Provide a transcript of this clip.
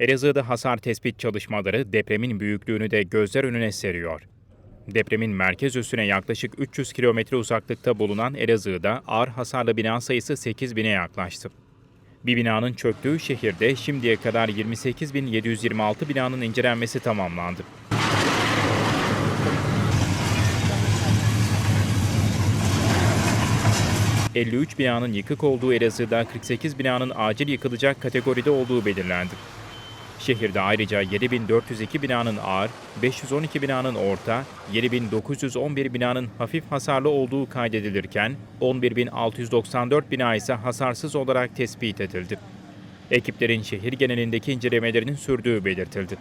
Elazığ'da hasar tespit çalışmaları depremin büyüklüğünü de gözler önüne seriyor. Depremin merkez üssüne yaklaşık 300 kilometre uzaklıkta bulunan Elazığ'da ağır hasarlı bina sayısı 8 bine yaklaştı. Bir binanın çöktüğü şehirde şimdiye kadar 28.726 binanın incelenmesi tamamlandı. ...53 binanın yıkık olduğu Elazığ'da 48 binanın acil yıkılacak kategoride olduğu belirlendi. Şehirde ayrıca 7402 binanın ağır, 512 binanın orta, 7911 binanın hafif hasarlı olduğu kaydedilirken 11694 bina ise hasarsız olarak tespit edildi. Ekiplerin şehir genelindeki incelemelerinin sürdüğü belirtildi.